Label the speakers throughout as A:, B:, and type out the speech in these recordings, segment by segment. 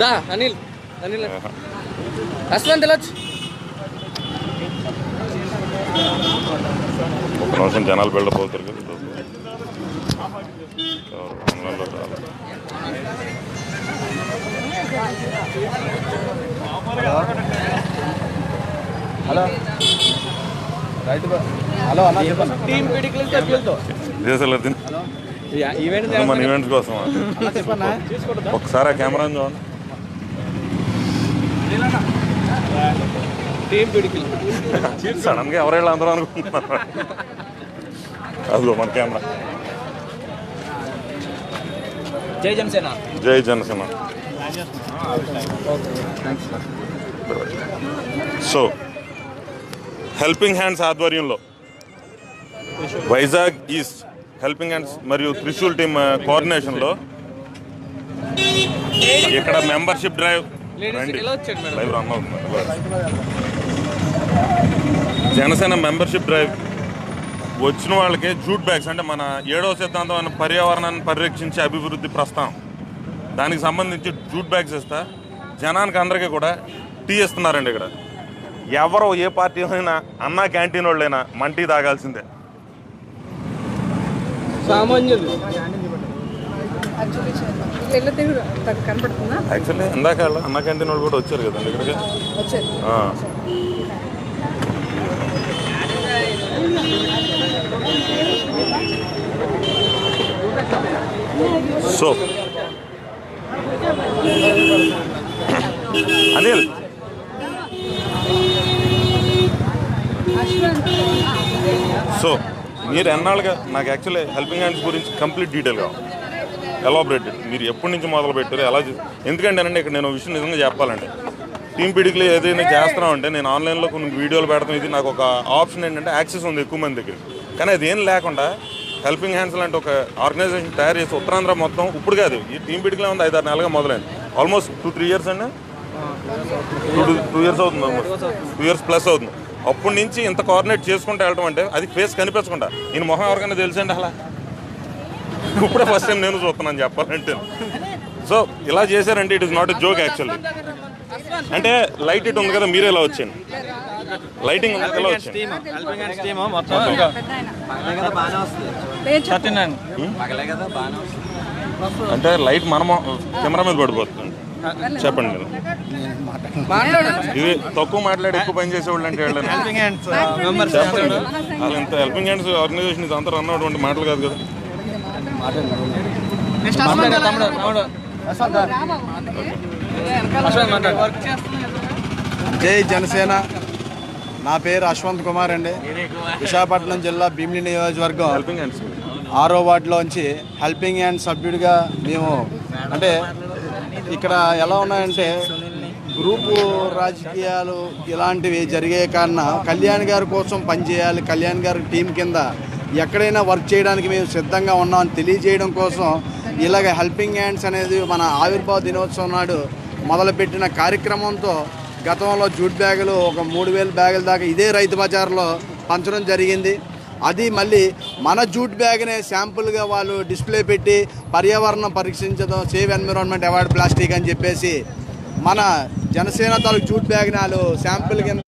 A: దా అనిల్ అనిల్. అశ్వంత్ వెళ్ళొచ్చు
B: ఒక నిమిషం జనాలు బిల్డప్ అవుతారు కదా ఎవరు?
C: హలో. రైట్ హలో అన్న చెప్పన్న
A: టీమ్ పిడికిల సభ్యులతో
B: ఇదే సార్ లేదు.
A: ఈవెంట్
B: మన ఈవెంట్స్ కోసం
C: అన్న చెప్పన్నా
B: ఒకసారి ఆ కెమెరాని చూడండి
A: టీమ్ పిడికిల్.
B: సడన్గా ఎవరైనా అందరూ అనుకుంటున్నారు? అదిగో మన కెమెరా.
A: జై జనసేన.
B: జై జనసేన. సో హెల్పింగ్ హ్యాండ్స్ ఆధ్వర్యంలో వైజాగ్ ఈస్ట్ హెల్పింగ్ హ్యాండ్స్ మరియు త్రిశూల్ టీమ్ కోఆర్డినేషన్లో ఇక్కడ membership drive live run Janasena membership drive వచ్చిన వాళ్ళకి జూట్ బ్యాగ్స్ అంటే మన ఏడవ సిద్ధాంతం అన్న పర్యావరణాన్ని పరిరక్షించే అభివృద్ధి ప్రస్తావం దానికి సంబంధించి జూట్ బ్యాగ్స్ ఇస్తా. జనానికి అందరికీ కూడా టీ ఇస్తున్నారండి ఇక్కడ. ఎవరో ఏ పార్టీ అయినా అన్నా క్యాంటీన్ వాళ్ళైనా మంటీ తాగాల్సిందే.
A: సామాన్యులు.
B: యాక్చువల్లీ ఇందాక అన్నా క్యాంటీన్ వాళ్ళు కూడా వచ్చారు కదండి ఇక్కడికి. సో. అనిల్ సో మీరు ఎన్నాళ్ళుగా నాకు యాక్చువల్లీ హెల్పింగ్ హ్యాండ్స్ గురించి కంప్లీట్ డీటెయిల్ కావాలి ఎలాబరేటెడ్ మీరు ఎప్పటి నుంచి మొదలు పెట్టారు ఎలా ఎందుకంటే అండి ఇక్కడ నేను విషయం నిజంగా చెప్పాలంటే టీమ్ పిడికిలు ఏదైనా చేస్తున్నామంటే నేను ఆన్లైన్లో కొన్ని వీడియోలు పెడతాం ఇది నాకు ఒక ఆప్షన్ ఏంటంటే యాక్సెస్ ఉంది ఎక్కువ మంది దగ్గర. కానీ అది ఏం లేకుండా హెల్పింగ్ హ్యాండ్స్ లాంటి ఒక ఆర్గనైజేషన్ తయారు చేసి ఉత్తరాంధ్ర మొత్తం ఇప్పుడు కాదు ఈ టీమ్ పిడికిలే ఉంది ఐదారు నెలలుగా మొదలైంది. ఆల్మోస్ట్ టూ త్రీ ఇయర్స్ అండి? టూ టూ ఇయర్స్ అవుతుంది ఆల్మోస్ట్ టూ ఇయర్స్ ప్లస్ అవుతుంది. అప్పటి నుంచి ఇంత కోఆర్డినేట్ చేసుకుంటూ వెళ్ళడం అంటే అది ఫేస్ కనిపించకుండా. ఈయన మొహం ఎవరికైనా తెలుసండి అలా? ఇప్పుడే ఫస్ట్ టైం నేను చూస్తున్నాను చెప్పాలంటే. సో ఇలా చేశారంటే it is not a joke actually అంటే లైట్ ఇట్ ఉంది కదా మీరే ఇలా వచ్చాను లైటింగ్ ఉంది కదా
A: టీమ్ మొత్తం
B: అంటే లైట్ మన కెమెరా మీద పడిపోతుంది. చెప్పండి ఇది తక్కువ మాట్లాడి ఎక్కువ పని చేసేవాళ్ళు అంటే
A: హెల్పింగ్ హ్యాండ్స్
B: వాళ్ళు ఇంత హెల్పింగ్ హ్యాండ్స్ ఆర్గనైజేషన్ ఇది అంతా రన్ అటువంటి మాటలు కాదు కదా.
C: జై జనసేన. నా పేరు అశ్వంత్ కుమార్ అండి. విశాఖపట్నం జిల్లా భీమిలి నియోజకవర్గం
B: హెల్పింగ్ హ్యాండ్స్
C: ఆరో వార్డులోంచి హెల్పింగ్ హ్యాండ్ సభ్యుడిగా మేము అంటే ఇక్కడ ఎలా ఉన్నాయంటే గ్రూపు రాజకీయాలు ఇలాంటివి జరిగే కారణ కళ్యాణ్ గారి కోసం పనిచేయాలి కళ్యాణ్ గారి టీం కింద ఎక్కడైనా వర్క్ చేయడానికి మేము సిద్ధంగా ఉన్నామని తెలియజేయడం కోసం ఇలాగ హెల్పింగ్ హ్యాండ్స్ అనేది మన ఆవిర్భావ దినోత్సవం నాడు మొదలుపెట్టిన కార్యక్రమంతో గతంలో జూట్ బ్యాగులు ఒక మూడు వేల బ్యాగుల దాకా ఇదే రైతు బజార్లో పంచడం జరిగింది. అది మళ్ళీ మన జూట్ బ్యాగ్నే శాంపుల్గా వాళ్ళు డిస్ప్లే పెట్టి పర్యావరణం పరీక్షించడం సేవ్ ఎన్విరాన్మెంట్ అవార్డ్ ప్లాస్టిక్ అని చెప్పేసి మన జనసేన తాలూకు జూట్ బ్యాగ్ని వాళ్ళు శాంపుల్ కింద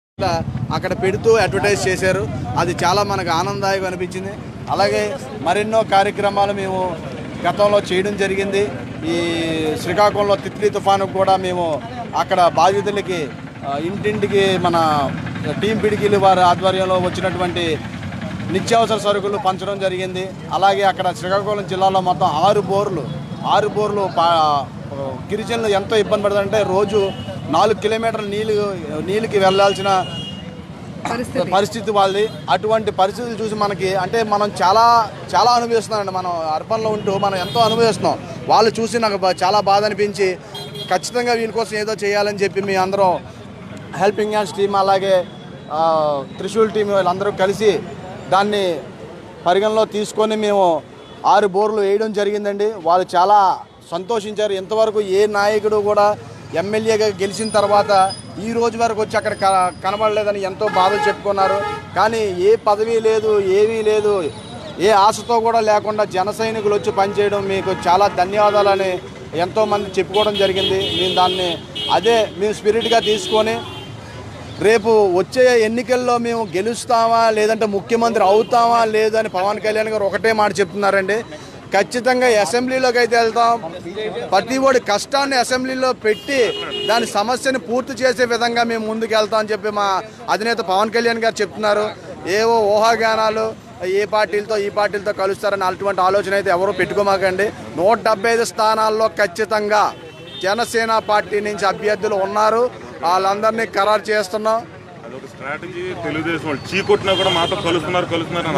C: అక్కడ పెడుతూ అడ్వర్టైజ్ చేశారు. అది చాలా మనకు ఆనందదాయకం అనిపించింది. అలాగే మరెన్నో కార్యక్రమాలు మేము గతంలో చేయడం జరిగింది. ఈ శ్రీకాకుళంలో తిత్లీ తుఫానుకు కూడా మేము అక్కడ బాధితులకి ఇంటింటికి మన టీం పిడికిలు వారి ఆధ్వర్యంలో వచ్చినటువంటి నిత్యావసర సరుకులు పంచడం జరిగింది. అలాగే అక్కడ శ్రీకాకుళం జిల్లాలో మొత్తం ఆరు బోర్లు ఆరు బోర్లు గిరిజనులు ఎంతో ఇబ్బంది పడుతుందంటే రోజు నాలుగు కిలోమీటర్ల నీళ్ళు నీళ్ళకి వెళ్ళాల్సిన
D: పరిస్థితి.
C: వాళ్ళది. అటువంటి పరిస్థితులు చూసి మనకి అంటే మనం చాలా చాలా అనుభవిస్తున్నామండి మనం అర్బన్లో ఉంటూ మనం ఎంతో అనుభవిస్తున్నాం. వాళ్ళు చూసి నాకు చాలా బాధ అనిపించి ఖచ్చితంగా వీళ్ళ కోసం ఏదో చేయాలని చెప్పి మీ అందరం హెల్పింగ్ హ్యాండ్స్ టీం అలాగే త్రిశూల్ టీం వీళ్ళందరూ కలిసి దాన్ని పరిగణలో తీసుకొని మేము ఆరు బోర్లు వేయడం జరిగిందండి. వాళ్ళు చాలా సంతోషించారు. ఇంతవరకు ఏ నాయకుడు కూడా ఎమ్మెల్యేగా గెలిచిన తర్వాత ఈ రోజు వరకు వచ్చి అక్కడ క- కనబడలేదని ఎంతో బాధలు చెప్పుకున్నారు. కానీ ఏ పదవి లేదు ఏమీ లేదు ఏ ఆశతో కూడా లేకుండా జన సైనికులు వచ్చి పనిచేయడం మీకు చాలా ధన్యవాదాలని ఎంతోమంది చెప్పుకోవడం జరిగింది. మేము దాన్ని అదే మేము స్పిరిట్గా తీసుకొని రేపు వచ్చే ఎన్నికల్లో మేము గెలుస్తామా లేదంటే ముఖ్యమంత్రి అవుతామా లేదని పవన్ కళ్యాణ్ గారు ఒకటే మాట చెప్తున్నారండి. ఖచ్చితంగా అసెంబ్లీలోకి అయితే వెళ్తాం. ప్రతి ఒడి కష్టాన్ని అసెంబ్లీలో పెట్టి దాని సమస్యని పూర్తి చేసే విధంగా మేము ముందుకు వెళ్తాం అని చెప్పి మా అధినేత పవన్ కళ్యాణ్ గారు చెప్తున్నారు. ఏవో ఊహాగానాలు ఏ పార్టీలతో ఈ పార్టీలతో కలుస్తారని అటువంటి ఆలోచన అయితే ఎవరూ పెట్టుకోమాకండి. నూట ఐదు స్థానాల్లో ఖచ్చితంగా జనసేన పార్టీ నుంచి అభ్యర్థులు ఉన్నారు. వాళ్ళందరినీ ఖరారు చేస్తున్నాం.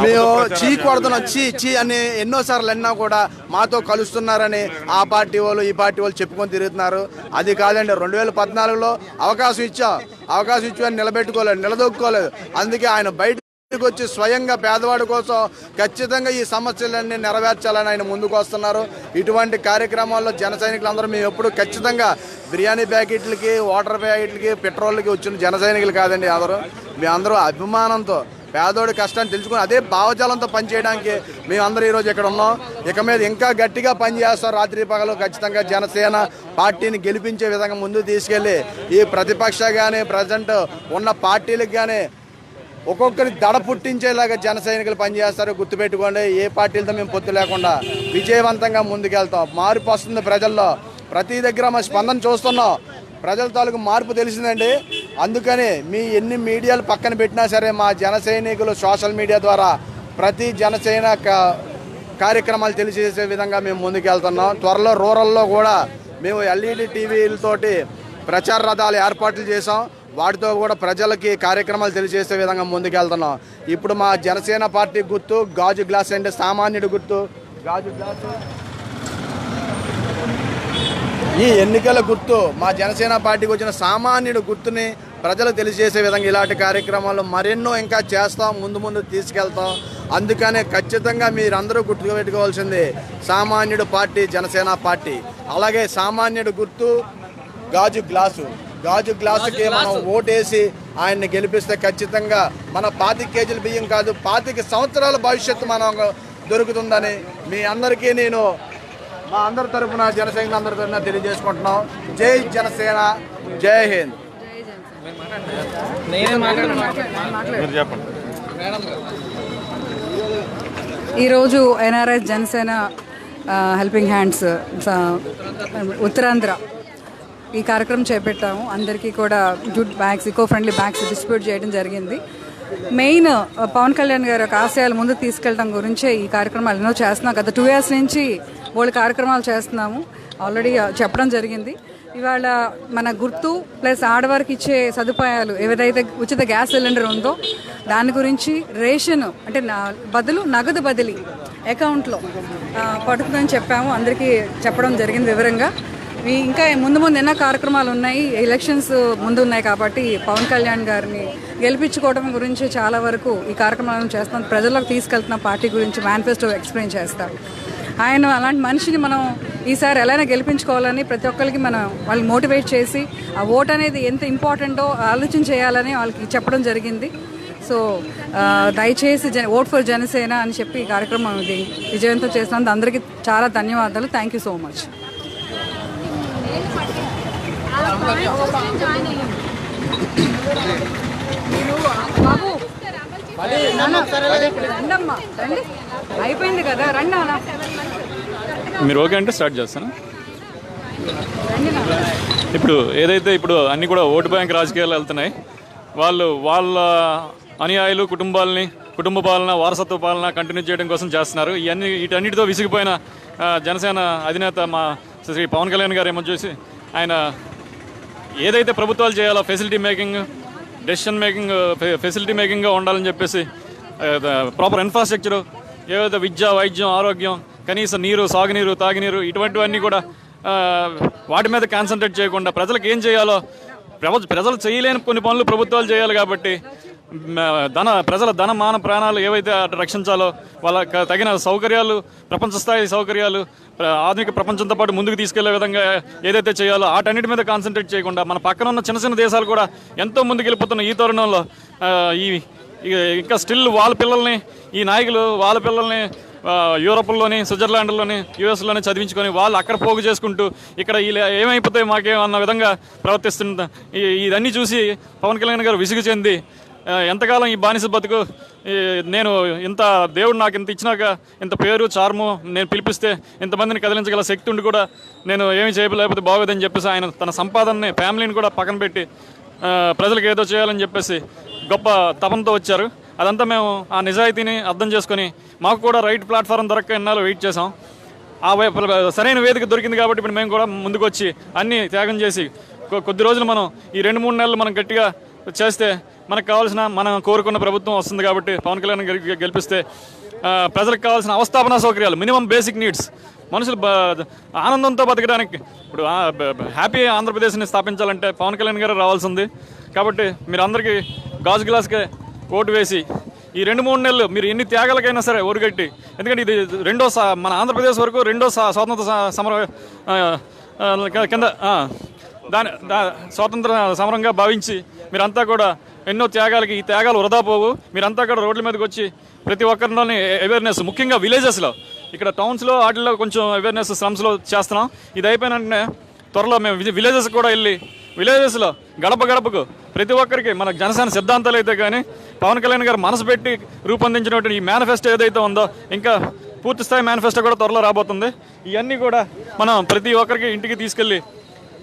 C: మేము చీ కొడుతున్నాం. చీ చీ అని ఎన్నోసార్లు అన్నా కూడా మాతో కలుస్తున్నారని ఆ పార్టీ వాళ్ళు ఈ పార్టీ వాళ్ళు చెప్పుకొని తిరుగుతున్నారు. అది కాదండి రెండు వేల పద్నాలుగులో అవకాశం ఇచ్చాం. అవకాశం ఇచ్చి నిలబెట్టుకోలేదు నిలదొక్కుకోలేదు. అందుకే ఆయన బయటకు వచ్చి స్వయంగా పేదవాడి కోసం ఖచ్చితంగా ఈ సమస్యలన్నీ నెరవేర్చాలని ఆయన ముందుకు వస్తున్నారు. ఇటువంటి కార్యక్రమాల్లో జన సైనికులందరూ మేము ఎప్పుడు ఖచ్చితంగా బిర్యానీ ప్యాకెట్లకి వాటర్ ప్యాకెట్లకి పెట్రోల్కి వచ్చిన జన సైనికులు కాదండి అందరూ మేమందరూ అభిమానంతో పేదోడి కష్టాన్ని తెలుసుకుని అదే భావజాలంతో పనిచేయడానికి మేమందరూ ఈరోజు ఇక్కడ ఉన్నాం. ఇక మీద ఇంకా గట్టిగా పనిచేస్తాం రాత్రి పగలు ఖచ్చితంగా జనసేన పార్టీని గెలిపించే విధంగా ముందుకు తీసుకెళ్ళి ఈ ప్రతిపక్ష కానీ ప్రజెంట్ ఉన్న పార్టీలకు కానీ ఒక్కొక్కరి దడ పుట్టించేలాగా జన సైనికులు పనిచేస్తారు. గుర్తుపెట్టుకోండి ఏ పార్టీలతో మేము పొత్తు లేకుండా విజయవంతంగా ముందుకెళ్తాం. మార్పు వస్తుంది ప్రజల్లో. ప్రతి దగ్గర మా స్పందన చూస్తున్నాం. ప్రజల తాలూకు మార్పు తెలిసిందండి. అందుకని మీ ఎన్ని మీడియాలు పక్కన పెట్టినా సరే మా జన సైనికులు సోషల్ మీడియా ద్వారా ప్రతి జనసేన క- కార్యక్రమాలు తెలియజేసే విధంగా మేము ముందుకెళ్తున్నాం. త్వరలో రూరల్లో కూడా మేము ఎల్ఈడి టీవీలతోటి ప్రచార రథాలు ఏర్పాట్లు చేసాం వాటితో కూడా ప్రజలకి కార్యక్రమాలు తెలియజేసే విధంగా ముందుకెళ్తున్నాం. ఇప్పుడు మా జనసేన పార్టీ గుర్తు గాజు గ్లాస్ అంటే సామాన్యుడి గుర్తు. గాజు గ్లాసు. ఈ ఎన్నికల గుర్తు మా జనసేన పార్టీకి వచ్చిన సామాన్యుడు గుర్తుని ప్రజలు తెలియజేసే విధంగా ఇలాంటి కార్యక్రమాలు మరెన్నో ఇంకా చేస్తాం ముందు ముందు తీసుకెళ్తాం. అందుకనే ఖచ్చితంగా మీరందరూ గుర్తుపెట్టుకోవాల్సింది సామాన్యుడు పార్టీ జనసేన పార్టీ. అలాగే సామాన్యుడు గుర్తు గాజు గ్లాసు. గాజు గ్లాసుకి మనం ఓటేసి ఆయన్ని గెలిపిస్తే ఖచ్చితంగా మన పాతిక కేజీల బియ్యం కాదు పాతిక సంవత్సరాల భవిష్యత్తు మనం దొరుకుతుందని మీ అందరికీ నేను మా అందరి తరపున జనసేన అందరి తరపున తెలియజేసుకుంటున్నాం. జై జనసేన జై హింద్.
D: ఈరోజు NRS Janasena helping hands Uttarandhra ఈ కార్యక్రమం చేపట్టాము. అందరికీ కూడా good bags eco friendly bags distribute చేయడం జరిగింది. మెయిన్ పవన్ కళ్యాణ్ గారి యొక్క ఆశయాలు ముందుకు తీసుకెళ్ళడం గురించే ఈ కార్యక్రమాలు ఎన్నో చేస్తున్నాం. గత టూ ఇయర్స్ నుంచి వాళ్ళు కార్యక్రమాలు చేస్తున్నాము. ఆల్రెడీ చెప్పడం జరిగింది. ఇవాళ మన గుర్తు ప్లస్ ఆడవారికి ఇచ్చే సదుపాయాలు ఏదైతే ఉచిత గ్యాస్ సిలిండర్ ఉందో దాని గురించి రేషన్ అంటే బదులు నగదు బదిలీ అకౌంట్లో పడుతుందని చెప్పాము. అందరికీ చెప్పడం జరిగింది వివరంగా. ఇంకా ముందు ముందు ఎన్నో కార్యక్రమాలు ఉన్నాయి. ఎలక్షన్స్ ముందు ఉన్నాయి కాబట్టి పవన్ కళ్యాణ్ గారిని గెలిపించుకోవడం గురించి చాలా వరకు ఈ కార్యక్రమాలను చేస్తాం. ప్రజల్లోకి తీసుకెళ్తున్న పార్టీ గురించి మేనిఫెస్టో ఎక్స్ప్లెయిన్ చేస్తారు ఆయన అలాంటి మనిషిని మనం ఈసారి ఎలాగైనా గెలిపించుకోవాలని ప్రతి ఒక్కరికి మనం వాళ్ళు మోటివేట్ చేసి ఆ ఓట్ అనేది ఎంత ఇంపార్టెంటో ఆలోచన చేయాలని వాళ్ళకి చెప్పడం జరిగింది. సో దయచేసి జన ఓట్ ఫర్ జనసేన అని చెప్పి ఈ కార్యక్రమం ఇది విజయవంతం చేసినందుకు అందరికీ చాలా ధన్యవాదాలు. థ్యాంక్ యూ సో మచ్ అయిపోయింది కదా రండి
E: మీరు ఓకే అంటే స్టార్ట్ చేస్తాను. ఇప్పుడు ఏదైతే ఇప్పుడు అన్ని కూడా ఓటు బ్యాంక్ రాజకీయాలు వెళ్తున్నాయి వాళ్ళు వాళ్ళ అనుయాయులు కుటుంబాలని కుటుంబ పాలన వారసత్వ పాలన కంటిన్యూ చేయడం కోసం చేస్తున్నారు. ఇవన్నీ వీటన్నిటితో విసిగిపోయిన జనసేన అధినేత మా శ్రీ పవన్ కళ్యాణ్ గారు ఏమో చూసి ఆయన ఏదైతే ప్రభుత్వాలు చేయాలో facility making decision making facility మేకింగ్గా ఉండాలని చెప్పేసి ప్రాపర్ ఇన్ఫ్రాస్ట్రక్చరు ఏదైతే విద్య వైద్యం ఆరోగ్యం కనీసం నీరు సాగునీరు తాగునీరు ఇటువంటివన్నీ కూడా వాటి మీద కాన్సన్ట్రేట్ చేయకుండా ప్రజలకు ఏం చేయాలో ప్రజ ప్రజలు చేయలేని కొన్ని పనులు ప్రభుత్వాలు చేయాలి కాబట్టి ధన ప్రజల ధన మాన ప్రాణాలు ఏవైతే అటు రక్షించాలో వాళ్ళ తగిన సౌకర్యాలు ప్రపంచ స్థాయి సౌకర్యాలు ప్ర- ఆధునిక ప్రపంచంతో పాటు ముందుకు తీసుకెళ్ళే విధంగా ఏదైతే చేయాలో వాటన్నిటి మీద కాన్సన్ట్రేట్ చేయకుండా మన పక్కన ఉన్న చిన్న చిన్న దేశాలు కూడా ఎంతో ముందుకెళ్ళిపోతున్న ఈ తరుణంలో ఈ ఇంకా స్టిల్ వాళ్ళ పిల్లల్ని ఈ నాయకులు వాళ్ళ పిల్లల్ని యూరోప్లోని స్విట్జర్లాండ్లోని యూఎస్లోని చదివించుకొని వాళ్ళు అక్కడ పోగు చేసుకుంటూ ఇక్కడ వీళ్ళు ఏమైపోతాయి మాకేం అన్న విధంగా ప్రవర్తిస్తుంట ఇదన్నీ చూసి పవన్ కళ్యాణ్ గారు విసుగు చెంది ఎంతకాలం ఈ బానిస బతుకు? ఈ నేను ఇంత దేవుడు నాకు ఇంత ఇచ్చినాక ఇంత పేరు చార్ము నేను పిలిపిస్తే ఇంతమందిని కదిలించగల శక్తి ఉండి కూడా నేను ఏమి చేయలేకపోతే బాగోదని చెప్పేసి ఆయన తన సంపాదనని ఫ్యామిలీని కూడా పక్కన పెట్టి ప్రజలకు ఏదో చేయాలని చెప్పేసి గొప్ప తపంతో వచ్చారు. అదంతా మేము ఆ నిజాయితీని అర్థం చేసుకొని మాకు కూడా రైట్ ప్లాట్ఫారం దొరక్క ఎన్నాళ్ళు వెయిట్ చేసాం ఆ సరైన వేదిక దొరికింది కాబట్టి ఇప్పుడు మేము కూడా ముందుకు వచ్చి అన్ని త్యాగం చేసి కొద్ది రోజులు మనం ఈ రెండు మూడు నెలలు మనం గట్టిగా చేస్తే మనకు కావాల్సిన మనం కోరుకున్న ప్రభుత్వం వస్తుంది కాబట్టి పవన్ కళ్యాణ్ గారికి గెలిపిస్తే ప్రజలకు కావాల్సిన అవస్థాపన సౌకర్యాలు మినిమం బేసిక్ నీడ్స్. మనుషులు ఆనందంతో బతకడానికి ఇప్పుడు హ్యాపీ ఆంధ్రప్రదేశ్ని స్థాపించాలంటే పవన్ కళ్యాణ్ గారు రావాల్సింది. కాబట్టి మీరు అందరికీ గాజు గ్లాస్కే ఓటు వేసి ఈ రెండు మూడు నెలలు మీరు ఎన్ని త్యాగాలకైనా సరే ఒరుగట్టి ఎందుకంటే ఇది రెండో సా- మన ఆంధ్రప్రదేశ్ వరకు రెండో స్వాతంత్ర స- సమర కింద దాని స్వాతంత్ర సమరంగా భావించి మీరంతా కూడా ఎన్నో త్యాగాలకి ఈ త్యాగాలు వృధా పోవు. మీరంతా కూడా రోడ్ల మీదకి వచ్చి ప్రతి ఒక్కరిలోని అవేర్నెస్ ముఖ్యంగా విలేజెస్లో ఇక్కడ టౌన్స్లో వాటిల్లో కొంచెం అవేర్నెస్ స్లమ్స్లో చేస్తున్నాం. ఇది అయిపోయిన వెంటనే త్వరలో మేము విలేజెస్ కూడా వెళ్ళి విలేజెస్లో గడప గడపకు ప్రతి ఒక్కరికి మన జనసేన సిద్ధాంతాలు అయితే కానీ పవన్ కళ్యాణ్ గారు మనసు పెట్టి రూపొందించినటువంటి ఈ మేనిఫెస్టో ఏదైతే ఉందో ఇంకా పూర్తి స్థాయి మేనిఫెస్టో కూడా త్వరలో రాబోతుంది. ఇవన్నీ కూడా మనం ప్రతి ఒక్కరికి ఇంటికి తీసుకెళ్ళి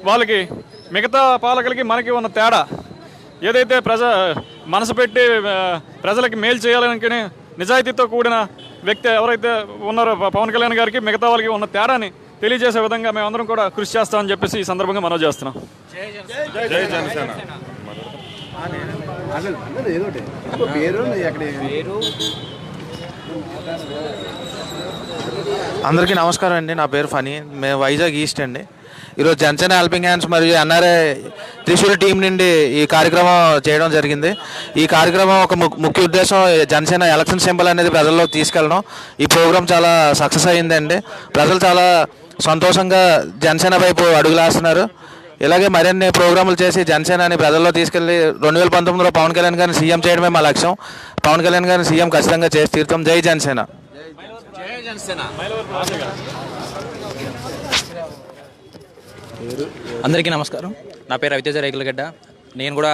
E: వాళ్ళకి మిగతా పాలకులకి మనకి ఉన్న తేడా ఏదైతే ప్రజ మనసు పెట్టి ప్రజలకి మేలు చేయాలనుకుని నిజాయితీతో కూడిన వ్యక్తి ఎవరైతే ఉన్నారో పవన్ కళ్యాణ్ గారికి మిగతా వాళ్ళకి ఉన్న తేడాని తెలియజేసే విధంగా మేమందరం కూడా కృషి చేస్తామని చెప్పేసి ఈ సందర్భంగా మనం చేస్తున్నాం.
B: జై జనసేన.
F: అందరికీ నమస్కారం అండి. నా పేరు ఫనీ. మేము వైజాగ్ ఈస్ట్ అండి. ఈరోజు జనసేన హెల్పింగ్ హ్యాండ్స్ మరియు ఎన్ఆర్ఐ త్రిశూల్ టీం నుండి ఈ కార్యక్రమం చేయడం జరిగింది. ఈ కార్యక్రమం ఒక ము- ముఖ్య ఉద్దేశం జనసేన ఎలక్షన్ సింబల్ అనేది ప్రజల్లోకి తీసుకెళ్ళడం. ఈ ప్రోగ్రాం చాలా సక్సెస్ అయ్యిందండి. ప్రజలు చాలా సంతోషంగా జనసేన వైపు అడుగులేస్తున్నారు. ఇలాగే మరిన్ని ప్రోగ్రాములు చేసి జనసేనని ప్రజల్లో తీసుకెళ్ళి రెండు వేల పంతొమ్మిదిలో పవన్ కళ్యాణ్ గారిని సీఎం చేయడమే మా లక్ష్యం. పవన్ కళ్యాణ్ గారిని సీఎం ఖచ్చితంగా చేసి తీరుతాం. జై జనసేన.
G: అందరికీ నమస్కారం. నా పేరు రవితేజ రేకులగడ్డ నేను కూడా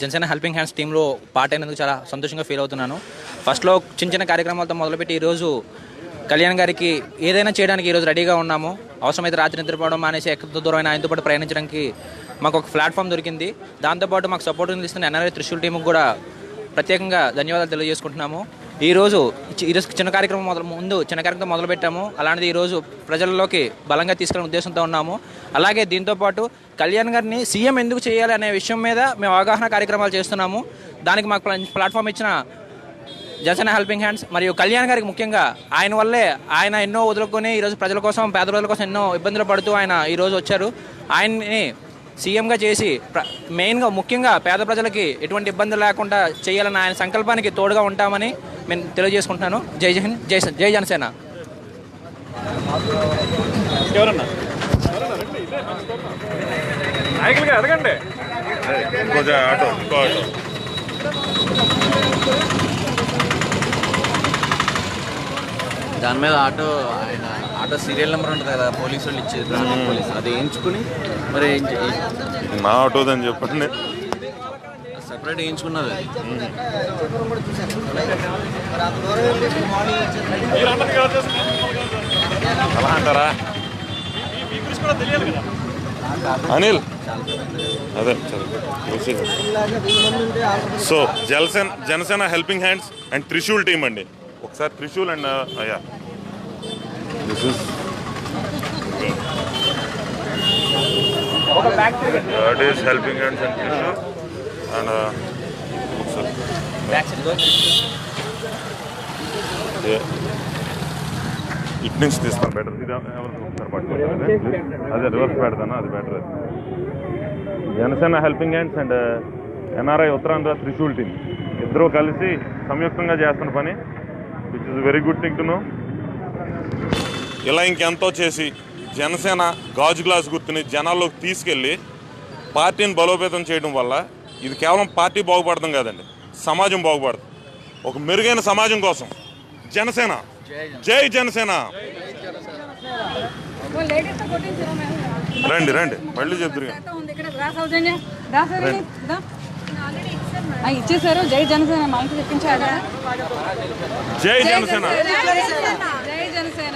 G: జనసేన హెల్పింగ్ హ్యాండ్స్ టీంలో పార్ట్ అయినందుకు చాలా సంతోషంగా ఫీల్ అవుతున్నాను. ఫస్ట్లో చిన్న చిన్న కార్యక్రమాలతో మొదలుపెట్టి ఈరోజు కళ్యాణ్ గారికి ఏదైనా చేయడానికి ఈరోజు రెడీగా ఉన్నాము. అవసరమైతే రాత్రి నిద్రపోవడం మానేసి ఎక్కడ దూరమైన ఆయనతో పాటు ప్రయాణించడానికి మాకు ఒక ప్లాట్ఫామ్ దొరికింది. దాంతోపాటు మాకు సపోర్ట్ అందిస్తున్న ఎన్ఆర్ఐ త్రిశూల్ టీంకి కూడా ప్రత్యేకంగా ధన్యవాదాలు తెలియజేసుకుంటున్నాము. ఈరోజు ఈరోజు చిన్న కార్యక్రమం మొదలు ముందు చిన్న కార్యక్రమం మొదలు పెట్టాము. అలాంటిది ఈరోజు ప్రజల్లోకి బలంగా తీసుకెళ్ళిన ఉద్దేశంతో ఉన్నాము. అలాగే దీంతో పాటు కళ్యాణ్ గారిని సీఎం ఎందుకు చేయాలి అనే విషయం మీద మేము అవగాహన కార్యక్రమాలు చేస్తున్నాము. దానికి మాకు ప్లాట్ఫామ్ ఇచ్చిన జనసేన హెల్పింగ్ హ్యాండ్స్ మరియు కళ్యాణ్ గారికి ముఖ్యంగా ఆయన వల్లే ఆయన ఎన్నో వదులుకొని ఈరోజు ప్రజల కోసం పేద ప్రజల కోసం ఎన్నో ఇబ్బందులు పడుతూ ఆయన ఈరోజు వచ్చారు. ఆయన్ని సీఎంగా చేసి ప్ర మెయిన్గా ముఖ్యంగా పేద ప్రజలకి ఎటువంటి ఇబ్బందులు లేకుండా చేయాలన్న ఆయన సంకల్పానికి తోడుగా ఉంటామని నేను తెలియజేసుకుంటున్నాను. జై హింద్ జై జై జనసేన.
H: దాని మీద ఆటో ఆయన ఆటో సీరియల్ నెంబర్ ఉంటుంది కదా పోలీసు వాళ్ళు ఇచ్చేది ట్రాఫిక్ పోలీసు అది వేయించుకుని మరి
B: ఇది నా ఆటోదని చెప్పండి.
H: సపరేట్ వేయించుకున్నది. అది.
B: అలా అంటారా? అనిల్. అదే so Janasena Janasena helping hands and Trishul team అండి. ఒకసారి త్రిశూల్ అండ్ అయ్యా is that is helping hands and and. ఇటు నుంచి తీస్తాను బెటర్ ఇది అదే రివర్స్ పెడతాను అది better Janasena helping hands and NRI Uttarandhra Trishul team ఇద్దరు కలిసి సంయుక్తంగా చేస్తున్న పని which is very good thing to know ఇలా ఇంకెంతో చేసి జనసేన గాజు గ్లాస్ గుర్తుని జనాల్లోకి తీసుకెళ్ళి పార్టీని బలోపేతం చేయడం వల్ల ఇది కేవలం పార్టీ బాగుపడడం కాదండి సమాజం బాగుపడుతుంది. ఒక మెరుగైన సమాజం కోసం. జనసేన. జై జనసేన. రండి రండి. మళ్ళీ.
D: ఆ, ఇచ్చేసారు జై జనసేన. మా ఇంటికి తెప్పించారా
B: జై జనసేన
D: జై జనసేన రాజు రాజు